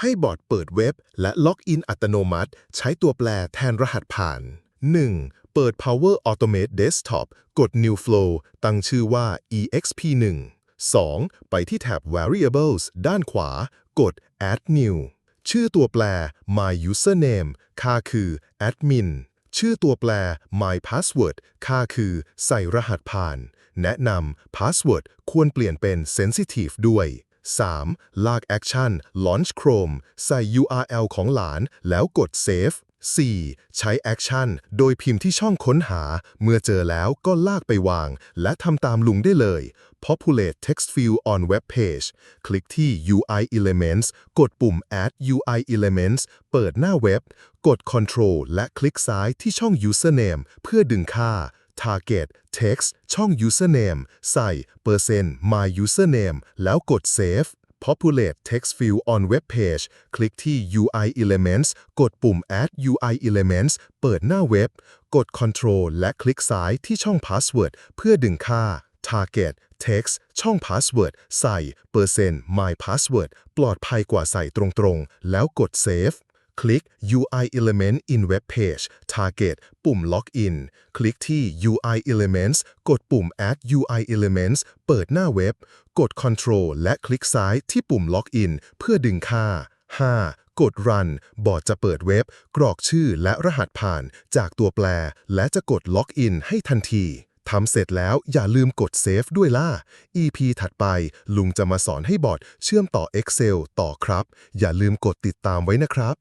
ให้บอร์ดเปิดเว็บ และล็อกอินอัตโนมัติ ใช้ตัวแปรแทนรหัสผ่าน 1. เปิด Power Automate Desktop กด New Flow ตั้งชื่อว่า exp1 2. ไปที่แท็บ Variables ด้านขวา กด Add New ชื่อตัวแปร My Username ค่าคือ Admin ชื่อตัวแปร My Password ค่าคือ ใส่รหัสผ่าน แนะนำ Password ควรเปลี่ยนเป็น Sensitive ด้วย 3. ลาก Action Launch Chrome ใส่ URL ของหลานแล้วกด Save 4. ใช้ Action โดยพิมพ์ที่ช่องค้นหา เมื่อเจอแล้วก็ลากไปวาง และทำตามลุงได้เลย Populate Text Field on Web Page คลิกที่ UI Elements กดปุ่ม Add UI Elements เปิดหน้าเว็บ กด Control และคลิกซ้ายที่ช่อง Username เพื่อดึงค่า Target Text ช่อง Username ใส่ percent %My Username แล้วกด Save Populate Text Field on Web Page คลิกที่ UI Elements กดปุ่ม Add UI Elements เปิดหน้าเว็บ กด Control และคลิกซ้ายที่ช่อง Password เพื่อดึงค่า Target Text ช่อง Password ใส่ percent %My Password ปลอดภัยกว่าใส่ตรงๆ แล้วกด Save คลิก UI Element in Web Page Target ปุ่ม Login คลิกที่ UI Elements กดปุ่ม Add UI Elements เปิดหน้าเว็บ กด Control และคลิกซ้ายที่ปุ่ม Login เพื่อดึงค่า 5. กด Run บอร์ดจะเปิดเว็บ กรอกชื่อและรหัสผ่านจากตัวแปร และจะกด Login ให้ทันทีทำเสร็จแล้วอย่าลืมกด Save ด้วยล่ะ EP ถัดไปลุงจะมาสอนให้บอร์ดเชื่อมต่อ Excel ต่อครับ อย่าลืมกดติดตามไว้นะครับ